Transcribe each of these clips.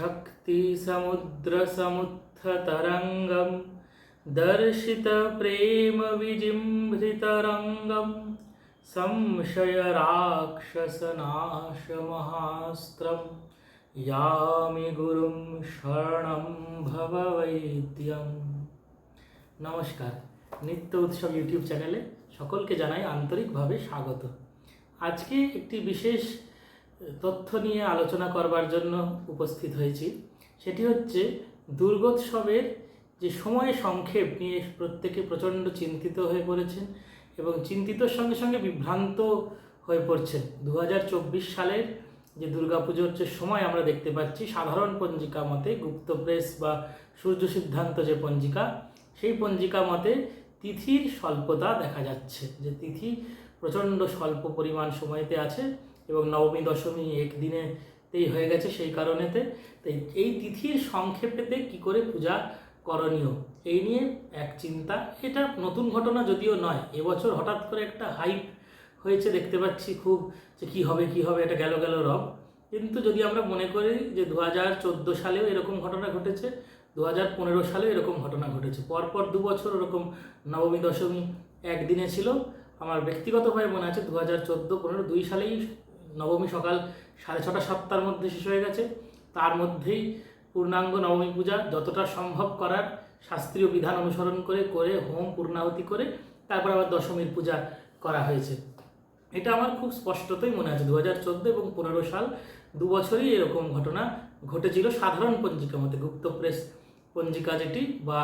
शक्तिसमुद्रसमुत्थतरङ्गं दर्शितप्रेमविजिम्भृतरङ्गं संशयराक्षसनाशमहास्त्रं यामि गुरुं শরণं ভববৈদ্যম নমস্কার নিত্য উৎসব ইউটিউব চ্যানেলে সকলকে জানাই আন্তরিকভাবে স্বাগত আজকে একটি বিশেষ তথ্য নিয়ে আলোচনা করবার জন্য উপস্থিত হয়েছি। সেটি হচ্ছে দুর্গোৎসবের যে সময় সংক্ষেপ নিয়ে প্রত্যেকে প্রচণ্ড চিন্তিত হয়ে পড়েছেন এবং চিন্তিতর সঙ্গে সঙ্গে বিভ্রান্ত হয়ে পড়ছেন। দু হাজার চব্বিশ সালের যে দুর্গাপুজোর যে সময় আমরা দেখতে পাচ্ছি, সাধারণ পঞ্জিকা মতে গুপ্ত প্রেস বা সূর্য সিদ্ধান্ত যে পঞ্জিকা, সেই পঞ্জিকা মতে তিথির স্বল্পতা দেখা যাচ্ছে। যে তিথি প্রচণ্ড স্বল্প পরিমাণ সময়তে আছে এবং নবমী, দশমী একদিনেতেই হয়ে গেছে সেই কারণেতে। তাই এই তিথির সংক্ষেপেতে কি করে পূজা করণীয়? এই নিয়ে এক চিন্তা। এটা নতুন ঘটনা যদিও নয়, এবছর হঠাৎ করে একটা হাইপ হয়েছে, দেখতে পাচ্ছি খুব যে কী হবে কী হবে, এটা গেল গেল রব কিন্তু যদি আমরা মনে করি যে দু হাজার চোদ্দ সালেও এরকম ঘটনা ঘটেছে দু হাজার পনেরো সালেও এরকম ঘটনা ঘটেছে। পরপর দু বছর ওরকম নবমী, দশমী একদিনে ছিল। আমার ব্যক্তিগতভাবে মনে আছে দু হাজার চোদ্দ, পনেরো দুই সালেই নবমী সকাল সাড়ে ছটা সাতটার মধ্যে শেষ হয়ে গেছে। তার মধ্যেই পূর্ণাঙ্গ নবমী পূজা যতটা সম্ভব করার শাস্ত্রীয় বিধান অনুসরণ করে করে, হোম পূর্ণাহতি করে তারপর আবার দশমীর পূজা করা হয়েছে। এটা আমার খুব স্পষ্টতই মনে আছে। দু হাজার চোদ্দ এবং পনেরো সাল দু বছরই এরকম ঘটনা ঘটেছিল। সাধারণ পঞ্জিকা মতে গুপ্ত প্রেস পঞ্জিকা যেটি বা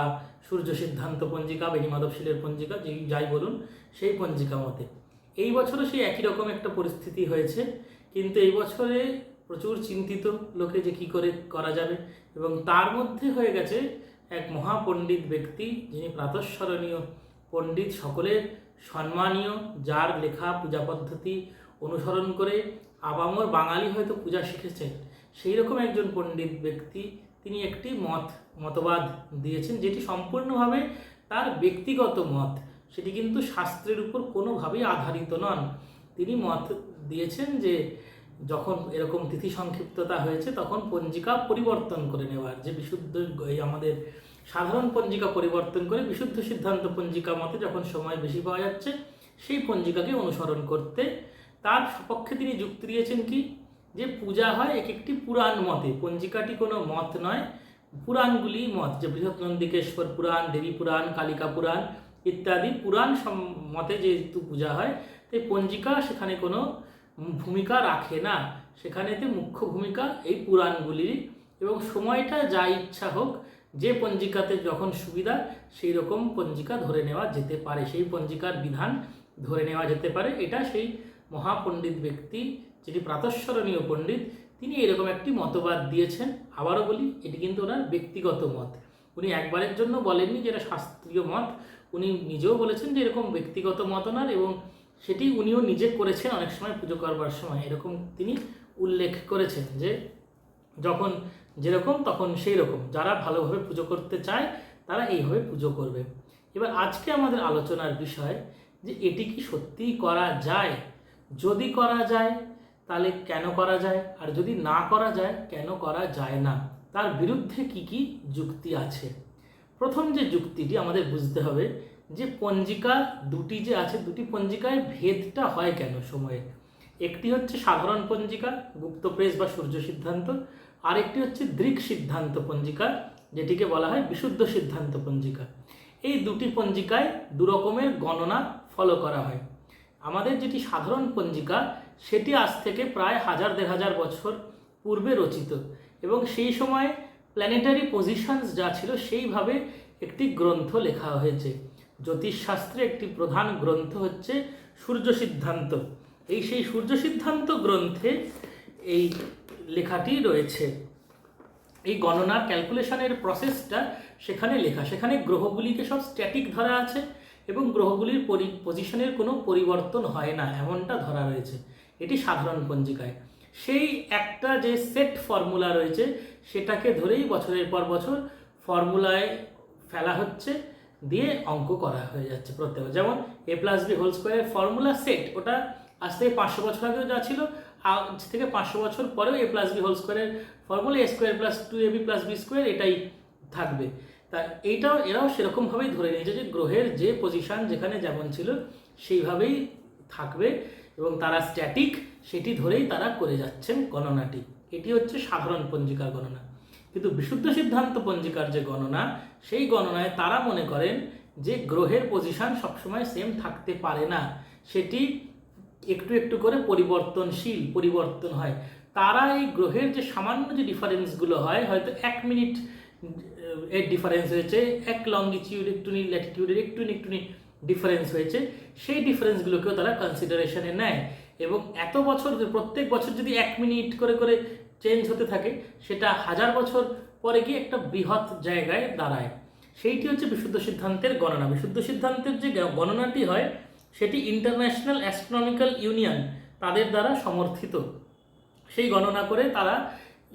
সূর্য সিদ্ধান্ত পঞ্জিকা বেণী মাধবশীলের পঞ্জিকা, যেই যাই বলুন, সেই পঞ্জিকা মতে। এই বছরও সেই একই রকম একটা পরিস্থিতি হয়েছে, কিন্তু এই বছরে প্রচুর চিন্তিত লোকে যে কি করে করা যাবে এবং তার মধ্যে হয়ে গেছে এক মহাপণ্ডিত ব্যক্তি যিনি প্রাতঃস্মরণীয় পণ্ডিত, সকলের সম্মানীয়, যার লেখা পূজা পদ্ধতি অনুসরণ করে আবামর বাঙালি হয়তো পূজা শিখেছেন, সেই রকম একজন পণ্ডিত ব্যক্তি তিনি একটি মত, মতবাদ দিয়েছেন যেটি সম্পূর্ণভাবে তার ব্যক্তিগত মত। সেটি কিন্তু শাস্ত্রের উপর কোনোভাবেই আধারিত নন। তিনি মত দিয়েছেন যে, যখন এরকম তিথি সংক্ষিপ্ততা হয়েছে, তখন পঞ্জিকা পরিবর্তন করে নেওয়ার যে বিশুদ্ধ, এই আমাদের সাধারণ পঞ্জিকা পরিবর্তন করে বিশুদ্ধ সিদ্ধান্ত পঞ্জিকা মতে যখন সময় বেশি পাওয়া যাচ্ছে, সেই পঞ্জিকাকে অনুসরণ করতে তার সপক্ষে তিনি যুক্তি দিয়েছেন কি? যে পূজা হয় এক একটি পুরাণ মতে। পঞ্জিকাটি কোনো মত নয়। পুরাণগুলি মত। যে বৃহৎ নন্দিকেশ্বর পুরাণ, দেবী পুরাণ, কালিকা পুরাণ ইত্যাদি। পুরাণ মতে যেহেতু পূজা হয়, তাই পঞ্জিকা সেখানে কোনো ভূমিকা রাখে না। সেখানেতে মুখ্য ভূমিকা এই পুরাণগুলির এবং সময়টা যা ইচ্ছা হোক, যে পঞ্জিকাতে যখন সুবিধা, সেই রকম পঞ্জিকা ধরে নেওয়া যেতে পারে। সেই পঞ্জিকার বিধান ধরে নেওয়া যেতে পারে। এটা সেই মহাপণ্ডিত ব্যক্তি, যিনি প্রাতঃস্মরণীয় পণ্ডিত, তিনি এরকম একটি মতবাদ দিয়েছেন। আবারও বলি, এটি কিন্তু ওনার ব্যক্তিগত মত। উনি একবারের জন্য বলেননি যে এটা শাস্ত্রীয় মত। উনি নিজেও বলেছেন যে এরকম ব্যক্তিগত মত ওনার এবং সেটি উনিও নিজে করেছেন অনেক সময় পুজো করবার সময়। এরকম তিনি উল্লেখ করেছেন যে যখন যেরকম তখন সেই রকম যারা ভালোভাবে পুজো করতে চায়, তারা এইভাবে পুজো করবে। এবার আজকে আমাদের আলোচনার বিষয় যে এটি কি সত্যিই করা যায়? যদি করা যায়, তাহলে কেন করা যায়? আর যদি না করা যায়, কেন করা যায় না? তার বিরুদ্ধে কি কি যুক্তি আছে? প্রথম যে যুক্তিটি আমাদের বুঝতে হবে, যে পঞ্জিকা দুটি যে আছে, দুটি পঞ্জিকায় ভেদটা হয় কেন সময়ে? একটি হচ্ছে সাধারণ পঞ্জিকা, গুপ্ত প্রেস বা সূর্য সিদ্ধান্ত, আরেকটি হচ্ছে দৃক সিদ্ধান্ত পঞ্জিকা, যেটিকে বলা হয় বিশুদ্ধ সিদ্ধান্ত পঞ্জিকা। এই দুটি পঞ্জিকায় দু রকমের গণনা ফলো করা হয়। আমাদের যেটি সাধারণ পঞ্জিকা, সেটি আজ থেকে প্রায় হাজার দেড় হাজার বছর পূর্বে রচিত এবং সেই সময় প্ল্যানেটারি পজিশনস যা ছিল সেইভাবে একটি গ্রন্থ লেখা হয়েছে। জ্যোতিষশাস্ত্রে একটি প্রধান গ্রন্থ হচ্ছে সূর্য সিদ্ধান্ত এই সেই সূর্য সিদ্ধান্ত গ্রন্থে এই লেখাটি রয়েছে। এই গণনার ক্যালকুলেশনের প্রসেসটা সেখানে লেখা। সেখানে গ্রহগুলিকে সব স্ট্যাটিক ধরা আছে এবং গ্রহগুলির পজিশনের কোনো পরিবর্তন হয় না, এমনটা ধরা রয়েছে। এটি সাধারণ পঞ্জিকায়। সেই একটা যে সেট ফর্মুলা রয়েছে সেটাকে ধরেই বছরের পর বছর ফর্মুলায় ফেলা হচ্ছে, দিয়ে অঙ্ক করা হয়ে যাচ্ছে প্রত্যেক যেমন এ প্লাস বি হোল স্কোয়ারের ফর্মুলা সেট ওটা আজ থেকে পাঁচশো বছর আগেও যা ছিল, আজ থেকে পাঁচশো বছর পরেও এ প্লাস বি হোল স্কোয়ারের formula a square plus two a b plus b square এটাই থাকবে। তা এইটাও, এরাও সেরকমভাবেই ধরে নিয়েছে যে গ্রহের যে পজিশন যেখানে যেমন ছিল, সেইভাবেই থাকবে এবং তারা স্ট্যাটিক সেটি ধরেই তারা করে যাচ্ছেন গণনাটি। এটি হচ্ছে সাধারণ পঞ্জিকার গণনা। কিন্তু বিশুদ্ধ সিদ্ধান্ত পঞ্জিকার যে গণনা, সেই গণনায় তারা মনে করেন যে গ্রহের পজিশন সবসময় সেম থাকতে পারে না। সেটি একটু একটু করে পরিবর্তনশীল, পরিবর্তন হয়। তারা এই গ্রহের যে সামান্য যে ডিফারেন্সগুলো হয়, হয়তো এক মিনিট এর ডিফারেন্স হয়েছে, এক লঙ্গিটিউড একটুনি ল্যাটিটিউডের একটুনি একটুনি ডিফারেন্স হয়েছে। সেই ডিফারেন্সগুলোকেও তারা কনসিডারেশনে নেয়। এবং এত বছর প্রত্যেক বছর যদি এক মিনিট করে করে চেঞ্জ হতে থাকে, সেটা হাজার বছর পরে গিয়ে একটা বৃহৎ জায়গায় দাঁড়ায়। সেইটি হচ্ছে বিশুদ্ধ সিদ্ধান্তের গণনা। বিশুদ্ধ সিদ্ধান্তের যে গণনাটি হয়, সেটি ইন্টারন্যাশনাল অ্যাস্ট্রোনমিক্যাল ইউনিয়ন তাদের দ্বারা সমর্থিত। সেই গণনা করে তারা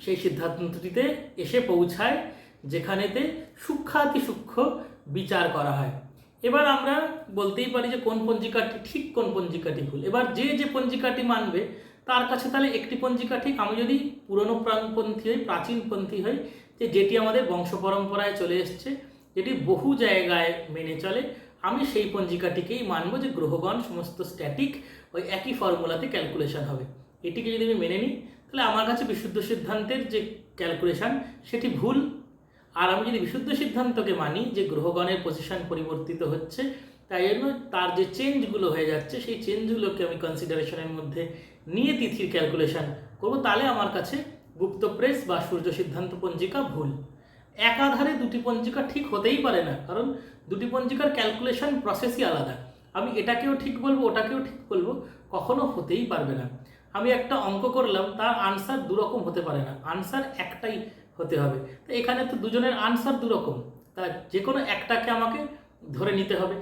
সেই সিদ্ধান্তটিতে এসে পৌঁছায়, যেখানেতে সূক্ষাতি সূক্ষ্ম বিচার করা হয়। এবার আমরা বলতেই পারি যে কোন পঞ্জিকাটি ঠিক, কোন পঞ্জিকাটি ভুল। এবার যে যে পঞ্জিকাটি মানবে, তার কাছে তাহলে একটি পঞ্জিকা ঠিক। আমি যদি পুরনো প্রাণপন্থী হই, প্রাচীনপন্থী হই, যে যেটি আমাদের বংশ পরম্পরায় চলে এসছে, যেটি বহু জায়গায় মেনে চলে, আমি সেই পঞ্জিকাটিকেই মানবো যে গ্রহগণ সমস্ত স্ট্যাটিক ওই একই ফর্মুলাতে ক্যালকুলেশন হবে। এটিকে যদি আমি মেনে নিই, তাহলে আমার কাছে বিশুদ্ধ সিদ্ধান্তের যে ক্যালকুলেশন সেটি ভুল আর আমি যদি বিশুদ্ধ সিদ্ধান্তকে মানি যে গ্রহগণের পজিশন পরিবর্তিত হচ্ছে, তাই জন্য তার যে চেঞ্জগুলো হয়ে যাচ্ছে, সেই চেঞ্জগুলোকে আমি কনসিডারেশনের মধ্যে নিয়ে তিথির ক্যালকুলেশন করব। তাহলে আমার কাছে গুপ্ত প্রেস বা সূর্য সিদ্ধান্ত পঞ্জিকা ভুল। একাধারে দুটি পঞ্জিকা ঠিক হতেই পারে না, কারণ দুটি পঞ্জিকার ক্যালকুলেশন প্রসেসই আলাদা। আমি এটাকেও ঠিক বলব, ওটাকেও ঠিক বলব, কখনো হতেই পারবে না। আমি একটা অঙ্ক করলাম, তার আনসার দুরকম হতে পারে না। আনসার একটাই হতে হবে। তো এখানে তো দুজনের আনসার দুরকম। তা যে কোনো একটাকে আমাকে ধরে নিতে হবে।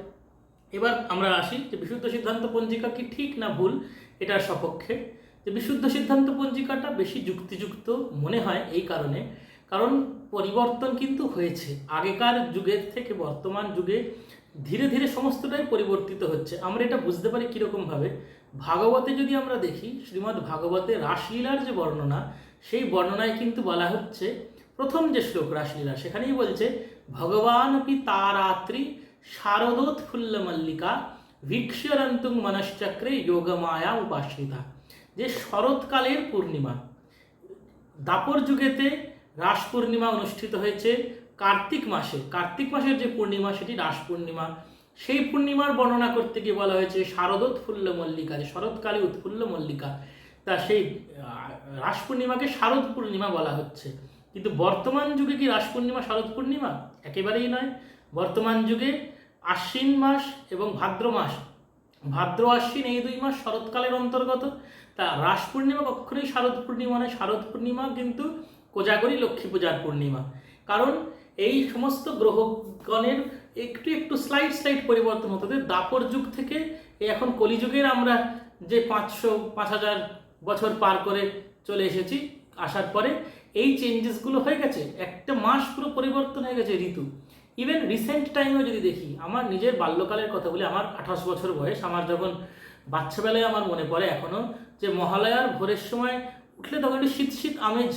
এবার আমরা আসি যে বিশুদ্ধ সিদ্ধান্ত পঞ্জিকা কি ঠিক না ভুল? এটার সপক্ষে। যে বিশুদ্ধ সিদ্ধান্ত পঞ্জিকাটা বেশি যুক্তিযুক্ত মনে হয় এই কারণে। কারণ পরিবর্তন কিন্তু হয়েছে। আগেকার যুগের থেকে বর্তমান যুগে ধীরে ধীরে সমস্তটাই পরিবর্তিত হচ্ছে। আমরা এটা বুঝতে পারি কীরকমভাবে। ভাগবতে যদি আমরা দেখি, শ্রীমদ্ ভাগবতে রাসলীলার যে বর্ণনা সেই বর্ণনায় কিন্তু বলা হচ্ছে, প্রথম যে শ্লোক রাসলীলা, সেখানেই বলছে, ভগবান অপি তারাত্রি শারদোৎফুল্ল মল্লিকা ভিক্ষরন্তুং মনশ্চক্রে যোগমায়া উপাশ্রিতা যে শরৎকালের পূর্ণিমা দাপর যুগেতে রাস পূর্ণিমা অনুষ্ঠিত হয়েছে কার্তিক মাসে। কার্তিক মাসের যে পূর্ণিমা, সেটি রাস পূর্ণিমা। সেই পূর্ণিমার বর্ণনা করতে গিয়ে বলা হয়েছে শারদোৎফুল্ল মল্লিকা, যে শরৎকালে উৎফুল্ল মল্লিকা। তা সেই রাস পূর্ণিমাকে শারদ পূর্ণিমা বলা হচ্ছে। কিন্তু বর্তমান যুগে কি রাস পূর্ণিমা শারদ পূর্ণিমা? একেবারেই নয়। বর্তমান যুগে আশ্বিন মাস এবং ভাদ্র মাস। ভাদ্র, আশ্বিন এই দুই মাস শরৎকালের অন্তর্গত। তা রাস পূর্ণিমা কখনোই শারদ পূর্ণিমা নয় শারদ পূর্ণিমা কিন্তু কোজাগরী লক্ষ্মী পূজার পূর্ণিমা। কারণ এই সমস্ত গ্রহগণের একটু একটু স্লাইড স্লাইড পরিবর্তন হতে। দাপর যুগ থেকে এখন কলিযুগের আমরা যে পাঁচশো, পাঁচ হাজার বছর পার করে চলে এসেছি। আসার পরে এই চেঞ্জেসগুলো হয়ে গেছে, একটা মাস পুরো পরিবর্তন হয়ে গেছে ঋতু। ইভেন রিসেন্ট টাইমেও যদি দেখি, আমার নিজের বাল্যকালের কথা বলি, আমার আঠাশ বছর বয়স, আমার যখন বাচ্চাবেলায় আমার মনে পড়ে এখনও যে মহালয়ার ভোরের সময় উঠলে তখন একটু শীত শীত আমেজ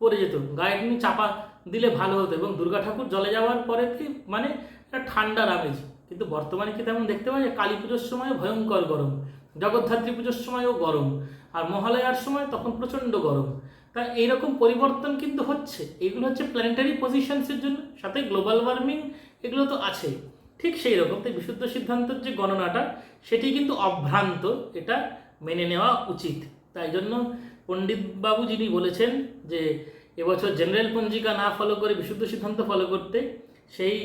পড়ে যেত, গায়ে একটু চাপা দিলে ভালো হতো এবং দুর্গা ঠাকুর জলে যাওয়ার পরে মানে একটা ঠান্ডার আমেজ। কিন্তু বর্তমানে কি তেমন দেখতে পাই যে কালী পুজোর সময় ভয়ঙ্কর গরম, জগদ্ধাত্রী পুজোর সময়ও গরম। আর মহালয়ার সময় তখন প্রচণ্ড গরম। তা এইরকম পরিবর্তন কিন্তু হচ্ছে। এগুলো হচ্ছে প্ল্যানেটারি পজিশনসের জন্য। সাথে গ্লোবাল ওয়ার্মিং এগুলো তো আছে। ঠিক সেই রকম তাই বিশুদ্ধ সিদ্ধান্তের যে গণনাটা, সেটি কিন্তু অভ্রান্ত। এটা মেনে নেওয়া উচিত। তাই জন্য পণ্ডিতবাবু যিনি বলেছেন যে এবছর জেনারেল পঞ্জিকা না ফলো করে বিশুদ্ধ সিদ্ধান্ত ফলো করতে, সেই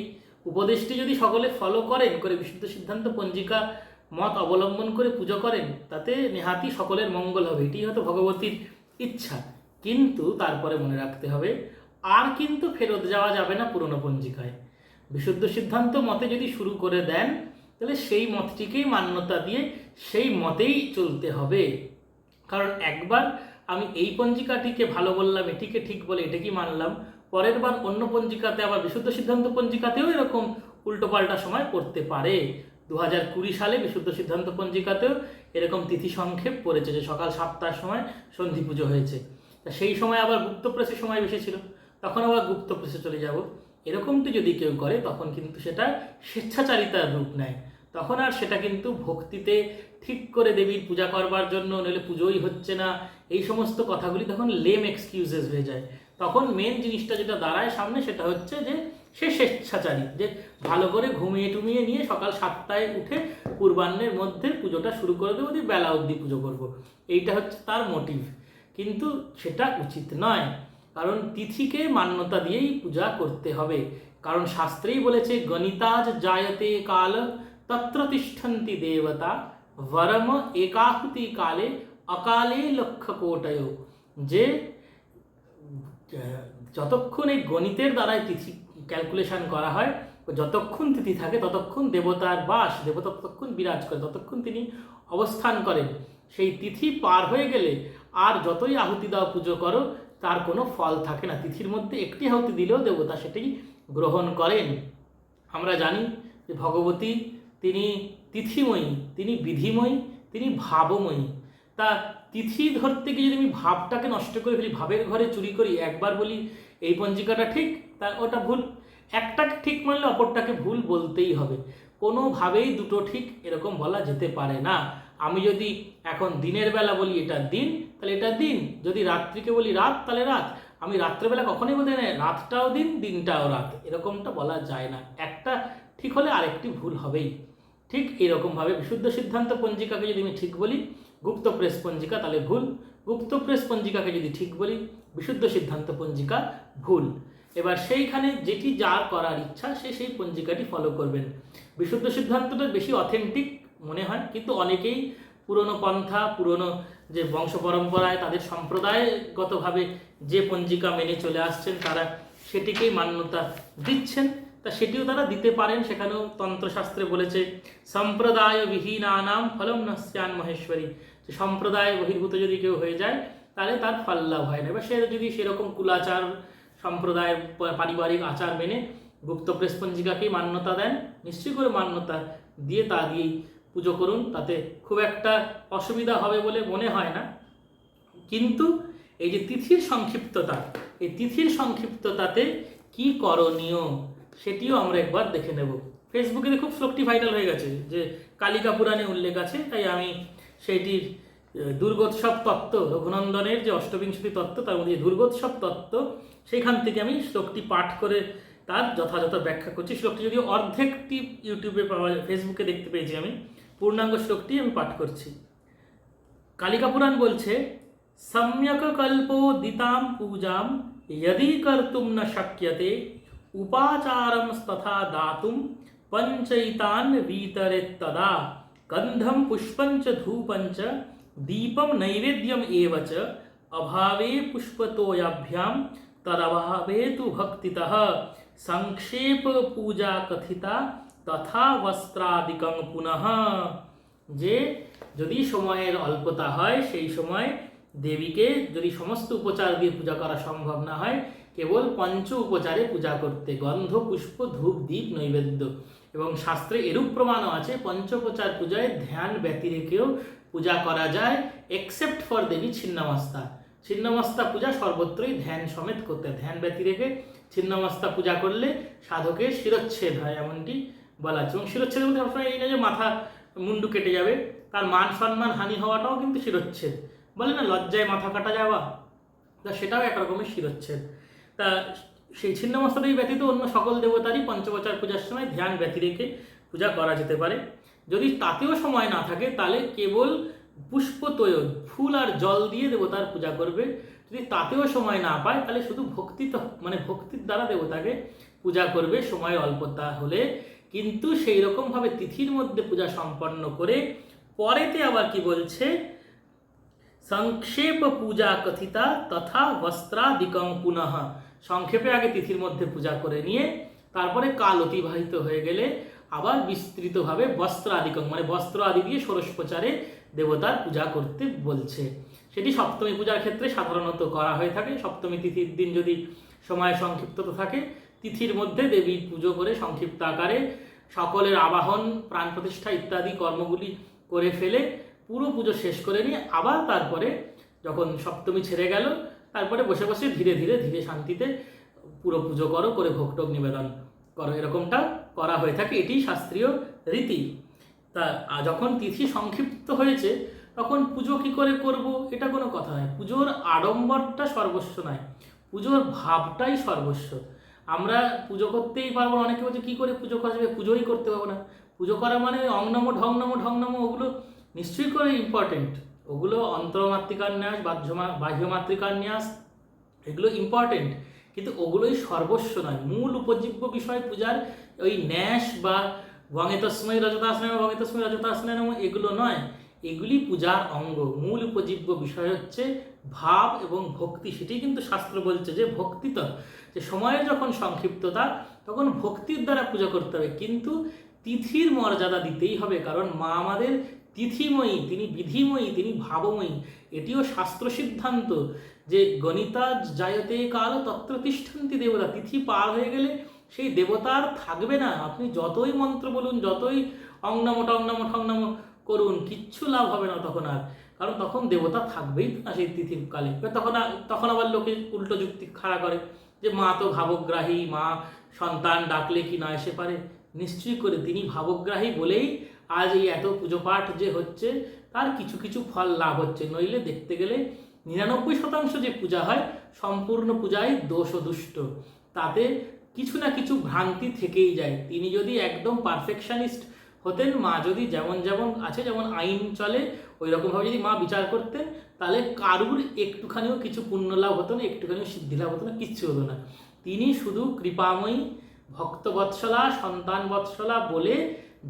উপদেশটি যদি সকলে ফলো করেন, করে বিশুদ্ধ সিদ্ধান্ত পঞ্জিকা মত অবলম্বন করে পুজো করেন, তাতে নেহাতি সকলের মঙ্গল হবে। এটি হয়তো ভগবতীর ইচ্ছা। কিন্তু তারপরে মনে রাখতে হবে, আর কিন্তু ফেরত যাওয়া যাবে না পুরনো পঞ্জিকায়। বিশুদ্ধ সিদ্ধান্ত মতে যদি শুরু করে দেন, তাহলে সেই মতটিকেই মান্যতা দিয়ে সেই মতেই চলতে হবে। কারণ একবার আমি এই পঞ্জিকাটিকে ভালো বললাম, এটিকে ঠিক বলে এটাকে মানলাম, পরের বার অন্য পঞ্জিকাতে আবার বিশুদ্ধ সিদ্ধান্ত পঞ্জিকাতেও এরকম উল্টোপাল্টা সময় পড়তে পারে। দু কুড়ি সালে বিশুদ্ধ সিদ্ধান্ত পঞ্জিকাতেও এরকম তিথি সংক্ষেপ পড়েছে যে সকাল সাতটার সময় সন্ধি পুজো হয়েছে। তা সেই সময় আবার গুপ্ত প্রেসের সময় বেশি ছিল তখন আবার গুপ্ত প্রেসে চলে যাব। এরকমটি যদি কেউ করে, তখন কিন্তু সেটা স্বেচ্ছাচারিতার রূপ নেয়। তখন আর সেটা কিন্তু ভক্তিতে ঠিক করে দেবীর পূজা করবার জন্য, নইলে পুজোই হচ্ছে না। এই সমস্ত কথাগুলি তখন লেম এক্সকিউজেস হয়ে যায়। তখন মেন জিনিসটা যেটা দাঁড়ায় সামনে, সেটা হচ্ছে যে সে স্বেচ্ছাচারী যে ভালো করে ঘুমিয়ে টুমিয়ে নিয়ে সকাল সাতটায় উঠে পূর্বাহ্নের মধ্যে পুজোটা শুরু করে দেবো, দিয়ে বেলা অবধি পুজো করব। এইটা হচ্ছে তার মোটিভ কিন্তু সেটা উচিত নয়, কারণ তিথিকে মান্যতা দিয়েই পূজা করতে হবে। কারণ শাস্ত্রেই বলেছে, গণিতাজ জায়তে কাল, তত্র তিষ্ঠন্তি দেবতা বরম একাহুতি কালে অকালে লক্ষ্য কোটয় যে, যতক্ষণ এই গণিতের দ্বারাই তিথি ক্যালকুলেশন করা হয়। যতক্ষণ তিথি থাকে, ততক্ষণ দেবতার বাস, দেবতা ততক্ষণ বিরাজ করে, ততক্ষণ তিনি অবস্থান করেন। সেই তিথি পার হয়ে গেলে আর যতই আহুতি দাও পুজো করো, তার কোনো ফল থাকে না। তিথির মধ্যে একটি আহুতি দিলেও দেবতা সেটি গ্রহণ করেন। আমরা জানি যে ভগবতী তিনি তিথিময়ী, তিনি বিধিময়ী, তিনি ভাবময়ী। তা তিথি ধরতে গিয়ে যদি আমি ভাবটাকে নষ্ট করে ফেলি, ভাবের ঘরে চুরি করি, একবার বলি, এই পঞ্জিকাটা ঠিক? তা ওটা ভুল। একটাকে ঠিক মানলে অপরটাকে ভুল বলতেই হবে। কোনোভাবেই দুটো ঠিক এরকম বলা যেতে পারে না। আমি যদি এখন দিনের বেলা বলি এটা দিন, তাহলে এটা দিন। যদি রাত্রিকে বলি রাত, তাহলে রাত। আমি রাত্রেবেলা কখনোই বলতে না, রাতটাও দিন, দিনটাও রাত। এরকমটা বলা যায় না। একটা ঠিক হলে আরেকটি ভুল হবেই। ঠিক এরকমভাবে বিশুদ্ধ সিদ্ধান্ত পঞ্জিকাকে যদি আমি ঠিক বলি, গুপ্ত প্রেস পঞ্জিকা, তাহলে ভুল। গুপ্ত প্রেস পঞ্জিকাকে যদি ঠিক বলি, বিশুদ্ধ সিদ্ধান্ত পঞ্জিকা ভুল। এবার সেইখানে যেটি যার করার ইচ্ছা, সে সেই পঞ্জিকাটি ফলো করবেন। বিশুদ্ধ সিদ্ধান্তটা বেশি অথেন্টিক মনে হয়, কিন্তু অনেকেই পুরনো পন্থা, পুরনো যে বংশ পরম্পরায় তাদের সম্প্রদায়গতভাবে যে পঞ্জিকা মেনে চলে আসছেন, তারা সেটিকেই মান্যতা দিচ্ছেন। তা সেটিও তারা দিতে পারেন। সেখানেও তন্ত্রশাস্ত্রে বলেছে, সম্প্রদায় বিহীনানাম ফলম নস্যান মহেশ্বরী। যে সম্প্রদায় বহির্ভূত যদি কেউ হয়ে যায়, তাহলে তার ফল লাভ হয় না। এবার সে যদি সেরকম কুলাচার সম্প্রদায়ের পারিবারিক আচার মেনে গুপ্ত প্রেস পঞ্জিকাকেই মান্যতা দেন, নিশ্চয়ই করে মান্যতা দিয়ে তা দিয়েই পুজো করুন, তাতে খুব একটা অসুবিধা হবে বলে মনে হয় না। কিন্তু এই যে তিথির সংক্ষিপ্ততা, এই তিথির সংক্ষিপ্ততাতে কি করণীয় সেটিও আমরা একবার দেখে নেব। ফেসবুকে খুব শ্লোকটি ভাইরাল হয়ে গেছে, যে কালিকা পুরাণে উল্লেখ আছে, তাই আমি সেইটির দুর্গোৎসব তত্ত্ব, রঘুনন্দনের যে অষ্টবিংশতি তত্ত্ব, তার মধ্যে দুর্গোৎসব তত্ত্ব সেইখান থেকে আমি শ্লোকটি পাঠ করে তার যথাযথ ব্যাখ্যা করছি। শ্লোকটি যদি অর্ধেকটি ইউটিউবে পাওয়া ফেসবুকে দেখতে পেয়েছি আমি, পূর্ণাঙ্গ শ্লোকটি আমি পাঠ করছি। কালিকা পুরাণ বলছে, সম্যক কল্প দিতাম পূজাম, যদি কর্তুম না শক্যতে উপাচারম তথা দাতুম, পঞ্চৈতান বিতরে তদা, গন্ধম পুষ্পঞ্চ ধূপঞ্চ, দীপম নৈবেদ্যম এব অভাবে পুষ্পতোয়াভ্যাম तदभावे तु भक्तितः संक्षेपपूजा कथिता তথা বস্ত্রাদিকং পুনঃ যে যদি সময়ের অল্পতা হয় সেই সময় দেবীকে যদি সমস্ত উপচার দিয়ে পূজা করা সম্ভব না হয় কেবল পঞ্চ উপচারে পূজা করতে গন্ধ পুষ্প ধূপ দ্বীপ নৈবেদ্য এবং শাস্ত্রে এরূপ প্রমাণও আছে পঞ্চোপচার পূজায় ধ্যান ব্যতি রেখেও পূজা করা যায় এক্সেপ্ট ফর দেবী ছিন্নমস্তা ছিন্নমস্তা পূজা সর্বত্রই ধ্যান সমেত করতে। ধ্যান ব্যতি রেখে ছিন্নমস্তা পূজা করলে সাধকের শিরচ্ছেদ হয় এমনটি বলা আছে। এবং শিরচ্ছেদ বলতে সবসময় এই না যে মাথা, মুন্ডু কেটে যাবে। তার মান সম্মান, হানি হওয়াটাও কিন্তু শিরচ্ছেদ। বলে না, লজ্জায় মাথা কাটা যাওয়া, তা সেটাও একরকমের শিরচ্ছেদ। তা সেই ছিন্নমস্তাদেবী ব্যতীত অন্য সকল দেবতারই পঞ্চবচার পূজার সময় ধ্যান ব্যতি রেখে পূজা করা যেতে পারে। যদি তাতেও সময় না থাকে, তাহলে কেবল পুষ্পতয় ফুল আর জল দিয়ে দেবতার পূজা করবে। যদি তাতেও সময় না পায়, তাহলে শুধু ভক্তি মানে ভক্তির দ্বারা দেবতাকে পূজা করবে, সময় অল্পতা হলে কিন্তু সেই রকমভাবে তিথির মধ্যে পূজা সম্পন্ন করে, পরেতে আবার কি বলছে? সংক্ষেপ পূজা কথিতা তথা বস্ত্রাদিকং পুনঃ। সংক্ষেপে আগে তিথির মধ্যে পূজা করে নিয়ে, তারপরে কাল অতিবাহিত হয়ে গেলে আবার বিস্তৃতভাবে বস্ত্র আদিকং মানে বস্ত্র আদি দিয়ে ষোড়শ প্রচারে দেবতার পূজা করতে বলছে। সেটি সপ্তমী পূজার ক্ষেত্রে সাধারণত করা হয়ে থাকে। সপ্তমী তিথির দিন যদি সময় সংক্ষিপ্ততা থাকে, তিথির মধ্যে দেবীর পুজো করে সংক্ষিপ্ত আকারে সকলের আবাহন, প্রাণ প্রতিষ্ঠা ইত্যাদি কর্মগুলি করে ফেলে পুরো পুজো শেষ করে নিয়ে আবার তারপরে যখন সপ্তমী ছেড়ে গেল, তারপরে বসে বসে ধীরে ধীরে ধীরে শান্তিতে পুরো পুজো করো, করে ভোগটোগ নিবেদন করো। এরকমটা করা হয়ে থাকে। এটি শাস্ত্রীয় রীতি। তা যখন তিথি সংক্ষিপ্ত হয়েছে, তখন পুজো কি করে করব? এটা কোনো কথা নয়। পুজোর আড়ম্বরটা সর্বস্ব নয়। পুজোর ভাবটাই সর্বস্ব। আমরা পুজো করতেই পারব না। অনেকে বলছে, কী করে পুজো করা যাবে? পুজোই করতে পারব না। পুজো করা মানে অংনম ঢংনম ঢংনম ওগুলো নিশ্চয়ই করে ইম্পর্টেন্ট ওগুলো অন্তর্মাতৃকার ন্যাস, বাহ্যমা বাহ্য মাতৃকার ন্যাস, এগুলো ইম্পর্টেন্ট কিন্তু ওগুলোই সর্বস্ব নয়। মূল উপজীব্য বিষয় পূজার ওই ন্যাস বা বঙ্গেতস্ময় রজতাসনে বঙ্গেতস্ময় রজতাসনে এগুলো নয়। এগুলি পূজার অঙ্গ। মূল উপজীব্য বিষয় হচ্ছে ভাব এবং ভক্তি। সেটি কিন্তু শাস্ত্র বলছে যে ভক্তি তো। যে সময়ের যখন সংক্ষিপ্ততা, তখন ভক্তির দ্বারা পূজা করতে হবে। কিন্তু তিথির মর্যাদা দিতেই হবে। কারণ মা আমাদের তিথিময়ী, তিনি বিধিময়ী, তিনি ভাবময়ী। এটিও শাস্ত্র সিদ্ধান্ত যে গণিতা জায়তে কাল তত্র তিষ্ঠন্তি দেবতা। তিথি পার হয়ে গেলে সেই দেবতার থাকবে না। আপনি যতই মন্ত্র বলুন, যতই অংনম টংনম ঠংনম করুন, কিচ্ছু লাভ হবে না তখন আর। কারণ তখন দেবতা থাকবেই না সেই তিথির কালে তখন তখন আবার লোকে উল্টো যুক্তি খাড়া করে যে মা তো ভাবগ্রাহী, মা সন্তান ডাকলে কি না এসে পারে? নিশ্চয়ই করে, তিনি ভাবগ্রাহী বলেই আজ এই এত পুজো পাঠ যে হচ্ছে, তার কিছু কিছু ফল লাভ হচ্ছে। নইলে দেখতে গেলে নিরানব্বই শতাংশ যে পূজা হয়, সম্পূর্ণ পূজাই দোষ ও দুষ্ট তাতে কিছু না কিছু ভ্রান্তি থেকেই যায়। তিনি যদি একদম পারফেকশনিস্ট হতেন, মা যদি যেমন যেমন আছে, যেমন আইন চলে ওই রকমভাবে যদি মা বিচার করতেন, তাহলে কারুর একটুখানিও কিছু পুণ্য লাভ হতো না, একটুখানিও সিদ্ধি লাভ হতো না, কিচ্ছু হতো না। তিনি শুধু কৃপাময়ী, ভক্তবৎসলা সন্তান বৎসলা বলে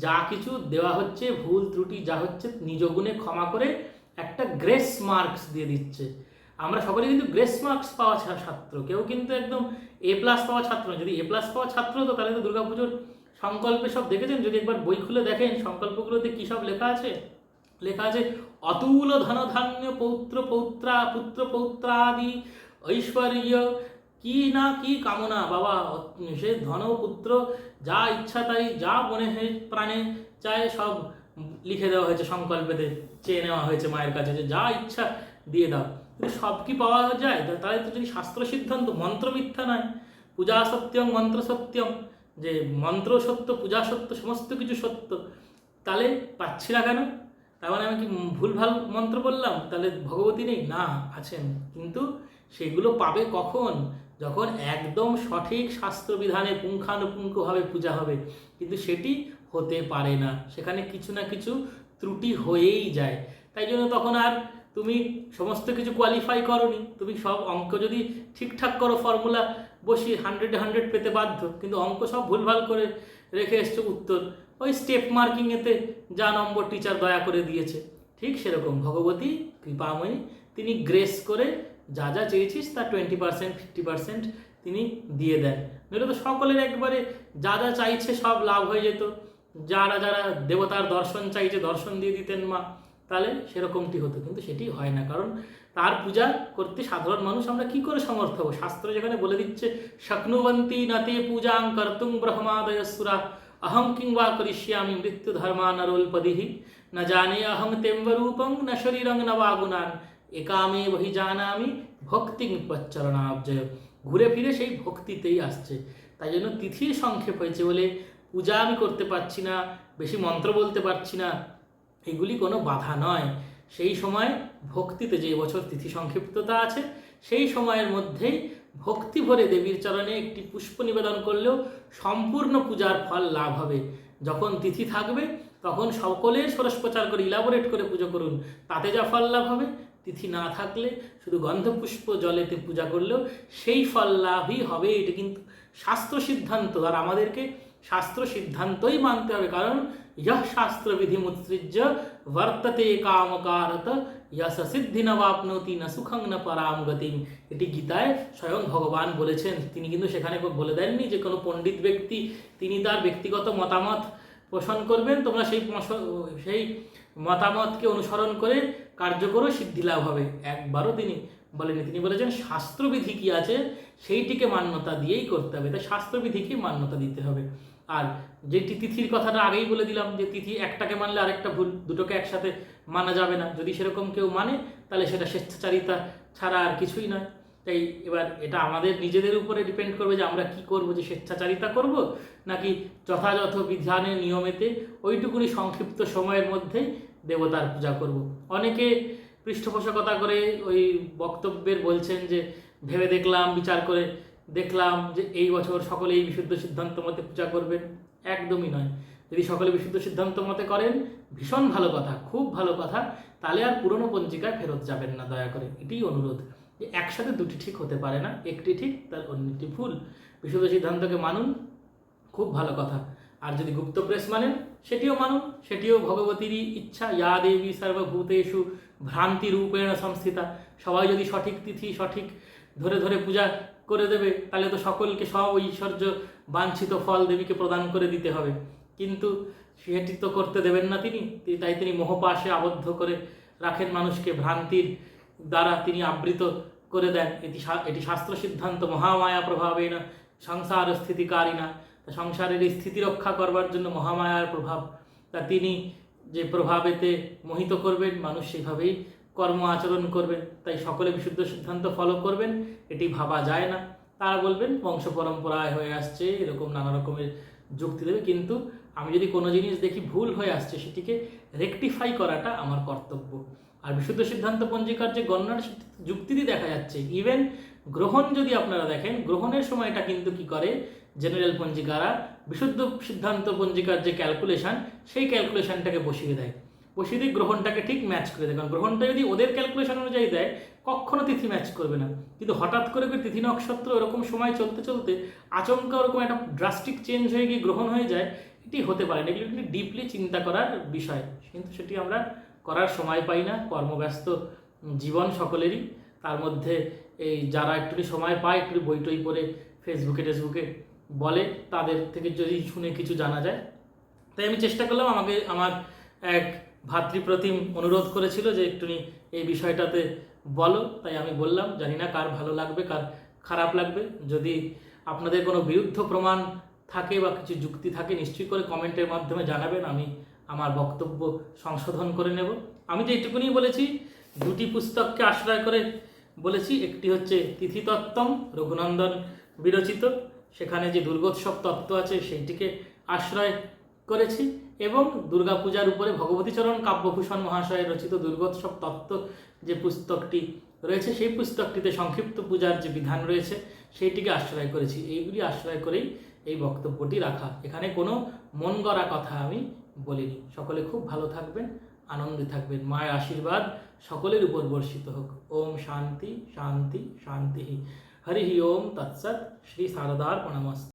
যা কিছু দেওয়া হচ্ছে, ভুল ত্রুটি যা হচ্ছে, নিজ গুণে ক্ষমা করে একটা গ্রেস মার্কস দিয়ে দিচ্ছে। আমরা সকলে কিন্তু গ্রেস মার্কস পাওয়া ছাত্র। কেউ কিন্তু একদম এ প্লাস পাওয়া ছাত্র, যদি এ প্লাস পাওয়া ছাত্র, তো তাহলে তো দুর্গাপুজোর সংকল্পে সব দেখেছেন। যদি একবার বই খুলে দেখেন, সংকল্পগুলোতে কী সব লেখা আছে? লেখা আছে, অতুল ধন ধান্য পৌত্র পৌত্রা, পুত্র পৌত্রাদি, ঐশ্বর্য, কি না কি কামনা, বাবা, সে ধন পুত্র, যা ইচ্ছা তাই, যা মনে হয় প্রাণে চায় সব লিখে দেওয়া হয়েছে সংকল্পেতে, চেয়ে নেওয়া হয়েছে মায়ের কাছে যে যা ইচ্ছা দিয়ে দাও। কিন্তু সব কি পাওয়া যায় তাহলে তো যদি শাস্ত্র সিদ্ধান্ত, মন্ত্র মিথ্যা নয় পূজা সত্যম, মন্ত্র সত্যম, যে মন্ত্র সত্য, পূজা সত্য, সমস্ত কিছু সত্য, তাহলে পাচ্ছি না কেন? তার মানে আমি কি ভুলভাল মন্ত্র বললাম? তাহলে ভগবতী নেই? না, আছেন। কিন্তু সেগুলো পাবে কখন? যখন একদম সঠিক শাস্ত্রবিধানে পুঙ্খানুপুঙ্খভাবে পূজা হবে। কিন্তু সেটি হতে পারে না। সেখানে কিছু না কিছু ত্রুটি হয়েই যায়। তাই জন্য তখন আর তুমি সমস্ত কিছু কোয়ালিফাই করনি। তুমি সব অঙ্ক যদি ঠিকঠাক করো ফর্মুলা বসিয়ে হান্ড্রেড হান্ড্রেড পেতে বাধ্য, কিন্তু অঙ্ক সব ভুলভাল করে রেখে এসছো উত্তর। ওই স্টেপ মার্কিংয়েতে যা নম্বর টিচার দয়া করে দিয়েছে। ঠিক সেরকম। ভগবতী, কৃপাময়ী, তিনি গ্রেস করে যা যা চেয়েছিস তার টোয়েন্টি পার্সেন্ট ফিফটি পার্সেন্ট তিনি দিয়ে দেন। নইলে তো সকলের একবারে যা যা চাইছে সব লাভ হয়ে যেত। যারা যারা দেবতার দর্শন চাইছে দর্শন দিয়ে দিতেন মা। তাহলে সেরকমটি হতো, কিন্তু সেটি হয় না। কারণ তার পূজা করতে সাধারণ মানুষ আমরা কি করে সমর্থ হব? শাস্ত্র যেখানে বলে দিচ্ছে, শক্নুবন্তী নতে পূজাং কর্তুং ব্রহ্মাদয় সুরা অহং কিং বা করিষ্যামি মৃত্যু ধর্মানরোল্পদিহি ন জানে অহং তেম্বরূপং ন শরীরং ন বা গুণান একামে বহি জানামি ভক্তি পচ্চরণাব্জয় ঘুরে ফিরে সেই ভক্তিতেই আসছে। তাই জন্য তিথির সংক্ষেপ হয়েছে বলে, পূজা আমি করতে পারছি না, বেশি মন্ত্র বলতে পারছি না এগুলি কোনো বাধা নয়। সেই সময় ভক্তিতে যে বছর তিথি সংক্ষিপ্ততা আছে, সেই সময়ের মধ্যেই ভক্তি ভরে দেবীর চরণে একটি পুষ্প নিবেদন করলেও সম্পূর্ণ পূজার ফল লাভ হবে। যখন তিথি থাকবে, তখন সকলের ষোড়শোপচার করে ইলাবোরেট করে পুজো করুন। তাতে যা ফল লাভ হবে? তিথি না থাকলে শুধু গন্ধপুষ্প জলেতে পূজা করলেও সেই ফল লাভই হবে। এটা কিন্তু শাস্ত্র সিদ্ধান্ত। আর আমাদেরকে শাস্ত্র সিদ্ধান্তই মানতে হবে। কারণ ইহ শাস্ত্র বিধি মুৎসৃজ্য বর্ততে কামকারত ইয়স সিদ্ধি ন বাপনতি না সুখং না পরাম এটি গীতায় স্বয়ং ভগবান বলেছেন। তিনি কিন্তু সেখানে বলে দেননি যে কোনো পণ্ডিত ব্যক্তি, তিনি তার ব্যক্তিগত মতামত পোষণ করবেন, তোমরা সেই সেই মতামতকে অনুসরণ করে কার্য করো, সিদ্ধি লাভ হবে। একবারও তিনি বলেনি তিনি বলেছেন, শাস্ত্রবিধি কি আছে? সেইটিকে মান্যতা দিয়েই করতে হবে। তাই শাস্ত্রবিধিকে মান্যতা দিতে হবে। আর যেটি তিথির কথাটা আগেই বলে দিলাম, যে তিথি একটাকে মানলে আরেকটা ভুল, দুটোকে একসাথে মানা যাবে না। যদি সেরকম কেউ মানে তাহলে সেটা স্বেচ্ছাচারিতা ছাড়া আর কিছুই নয়। তাই এবার এটা আমাদের নিজেদের উপরে ডিপেন্ড করবে যে আমরা কি করব, যে স্বেচ্ছাচারিতা করব, নাকি যথাযথ বিধানে, নিয়মেতে ওইটুকুনি সংক্ষিপ্ত সময়ের মধ্যে দেবতার পূজা করব। অনেকে পৃষ্ঠপোষকতা করে ওই বক্তব্যের বলছেন যে, ভেবে দেখলাম, বিচার করে দেখলাম যে এই বছর সকলেই বিশুদ্ধ সিদ্ধান্ত মতে পূজা করবেন একদমই নয়। যদি সকলে বিশুদ্ধ সিদ্ধান্ত মতে করেন, ভীষণ ভালো কথা, খুব ভালো কথা, তাহলে আর পুরনো পঞ্জিকায় ফেরত যাবেন না, দয়া করে। এটাই অনুরোধ যে একসাথে দুটি ঠিক হতে পারে না, একটি ঠিক, তার অন্যটি ভুল। বিশুদ্ধ সিদ্ধান্তকে মানুন, খুব ভালো কথা। আর যদি গুপ্ত প্রেস মানেন, সেটিও মানুন, সেটিও ভগবতীরই ইচ্ছা। ইয়া দেবী সর্বভূতেষু ভ্রান্তি রূপেণ সংস্থিতা। সবাই যদি সঠিক তিথি সঠিক ধরে ধরে পূজা করে দেবে, তাহলে তো সকলকে সব ঐশ্বর্য বাঞ্ছিত ফল দেবীকে প্রদান করে দিতে হবে। কিন্তু সেটি তো করতে দেবেন না তিনি। তাই তিনি মোহপাশে আবদ্ধ করে রাখেন মানুষকে, ভ্রান্তির দ্বারা তিনি আবৃত করে দেন। এটি এটি শাস্ত্র সিদ্ধান্ত। মহামায়া প্রভাবে না সংসার স্থিতিকারী না সংসারের স্থিতি রক্ষা করবার জন্য মহামায়ার প্রভাব। তা তিনি যে প্রভাবেতে মোহিত করবেন, মানুষ সেইভাবেই কর্ম আচরণ করবেন, তাই সকলে বিশুদ্ধ সিদ্ধান্ত ফলো করবেন, এটি ভাবা যায় না। তারা বলবেন, বংশ পরম্পরায় হয়ে আসছে, এরকম নানা রকমের যুক্তি দেবে। কিন্তু আমি যদি কোনো জিনিস দেখি ভুল হয়ে আসছে, সেটিকে রেকটিফাই করাটা আমার কর্তব্য। আর বিশুদ্ধ সিদ্ধান্ত পঞ্জিকার যে গণনার যুক্তিটি দেখা যাচ্ছে ইভেন গ্রহণ যদি আপনারা দেখেন, গ্রহণের সময়টা কিন্তু কি করে? জেনারেল পঞ্জিকারা বিশুদ্ধ সিদ্ধান্ত পঞ্জিকার যে ক্যালকুলেশন সেই ক্যালকুলেশনটাকে বসিয়ে দেয়। দিয়ে গ্রহণটাকে ঠিক ম্যাচ করে দেয়। কারণ গ্রহণটা যদি ওদের ক্যালকুলেশন অনুযায়ী দেয়, কখনো তিথি ম্যাচ করবে না। কিন্তু হঠাৎ করে করে তিথি নক্ষত্র এরকম সময় চলতে চলতে আচমকা ওরকম একটা ড্রাস্টিক চেঞ্জ হয়ে গিয়ে গ্রহণ হয়ে যায়, এটি হতে পারে না। এগুলো ডিপলি চিন্তা করার বিষয়। কিন্তু সেটি আমরা করার সময় পাই না। কর্মব্যস্ত জীবন সকলেরই। তার মধ্যে এই যারা একটু সময় পায় একটু বই টই পড়ে ফেসবুকে টেসবুকে বলে, তাদের থেকে যদি শুনে কিছু জানা যায়। তাই আমি চেষ্টা করলাম আমাকে, আমার এক ভাতৃপ্রতিম অনুরোধ করেছিল যে একটুনি এই বিষয়টাতে বলো। তাই আমি বললাম, জানি না কার ভালো লাগবে, কার খারাপ লাগবে। যদি আপনাদের কোনো বিরুদ্ধ প্রমাণ থাকে বা কিছু যুক্তি থাকে, নিশ্চয়ই করে কমেন্টের মাধ্যমে জানাবেন। আমি আমার বক্তব্য সংশোধন করে নেব। আমি যে এইটুকুনি বলেছি, দুটি পুস্তককে আশ্রয় করে বলেছি। একটি হচ্ছে তিথিতত্ত্বম রঘুনন্দন বিরচিত। সেখানে যে দুর্গোৎসব তত্ত্ব আছে, সেইটিকে আশ্রয় করেছি এবং দুর্গাপূজার উপরে ভগবতীচরণ কাব্যভূষণ মহাশয়ের রচিত দুর্গোৎসব তত্ত্ব যে পুস্তকটি রয়েছে, সেই পুস্তকটিতে সংক্ষিপ্ত পূজার যে বিধান রয়েছে, সেইটিকে আশ্রয় করেছি। এইগুলি আশ্রয় করেই এই বক্তব্যটি রাখা। এখানে কোনো মন গড়া কথা আমি বলিনি। সকলে খুব ভালো থাকবেন, আনন্দে থাকবেন। মায়ের আশীর্বাদ সকলের উপর বর্ষিত হোক। ওম শান্তি শান্তি শান্তি হরি ওম তৎসৎ। শ্রী শারদার প্রণমস্ত